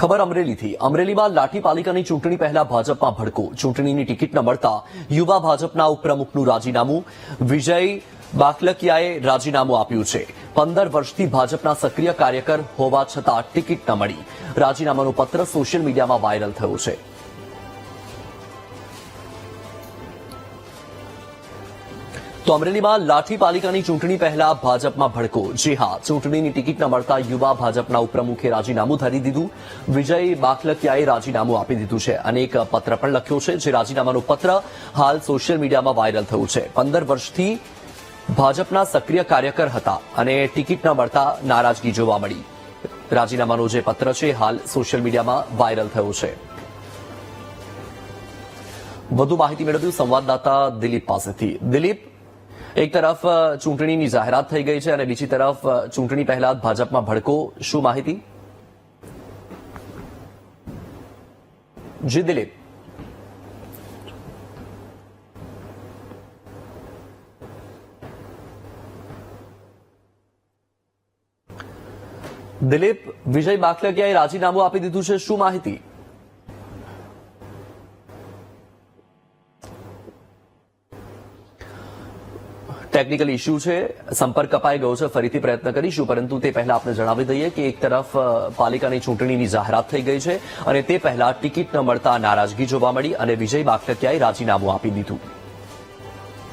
ખબર અમરેલીથી. અમરેલીમાં લાઠી પાલિકાની ચૂંટણી પહેલા ભાજપમાં ભડકો. ચૂંટણીની ટિકિટ ન મળતા યુવા ભાજપના ઉપપ્રમુખનું રાજીનામું, વિજય બાકલકિયાએ રાજીનામું આપ્યું છે. પંદર વર્ષથી ભાજપના સક્રિય કાર્યકર હોવા છતાં ટિકિટ ન મળી. રાજીનામાનો પત્ર સોશિયલ મીડિયામાં વાયરલ થયું છે. તો અમરેલીમાં લાઠી પાલિકાની ચૂંટણી પહેલા ભાજપમાં ભડકો. જી હા, ચૂંટણીની ટિકિટ ન મળતા યુવા ભાજપના ઉપપ્રમુખે રાજીનામું ધરી દીધું. વિજય બાખલકિયાએ રાજીનામું આપી દીધું છે. અને એક પત્ર પણ લખ્યો છે, જે રાજીનામાનો પત્ર હાલ સોશિયલ મીડિયામાં વાયરલ થયું છે. પંદર વર્ષથી ભાજપના સક્રિય કાર્યકર હતા અને ટિકિટ ન મળતા નારાજગી જોવા મળી. રાજીનામાનો જે પત્ર છે, હાલ સોશિયલ મીડિયામાં વાયરલ થયું છે. વધુ માહિતી મેળવ્યું સંવાદદાતા દિલીપ પાસેથી. દિલીપ એક તરફ ચૂંટણીની જાહેરાત થઈ ગઈ છે અને બીજી તરફ ચૂંટણી પહેલા ભાજપમાં ભડકો. શું માહિતી? જી, દિલીપ. દિલીપ, વિજય બાખલકિયાએ રાજીનામું આપી દીધું છે? શું માહિતી? ટેકનિકલ ઇસ્યુ છે. સંપર્ક કપાઈ ગયો છે. ફરીથી પ્રયત્ન કરીશું. પરંતુ તે પહેલા આપણે જણાવી દઈએ કે એક તરફ પાલિકાની ચૂંટણીની જાહેરાત થઈ ગઈ છે અને તે પહેલા ટિકિટ ન મળતા નારાજગી જોવા મળી અને વિજય બાખલકિયાએ રાજીનામું આપી દીધું.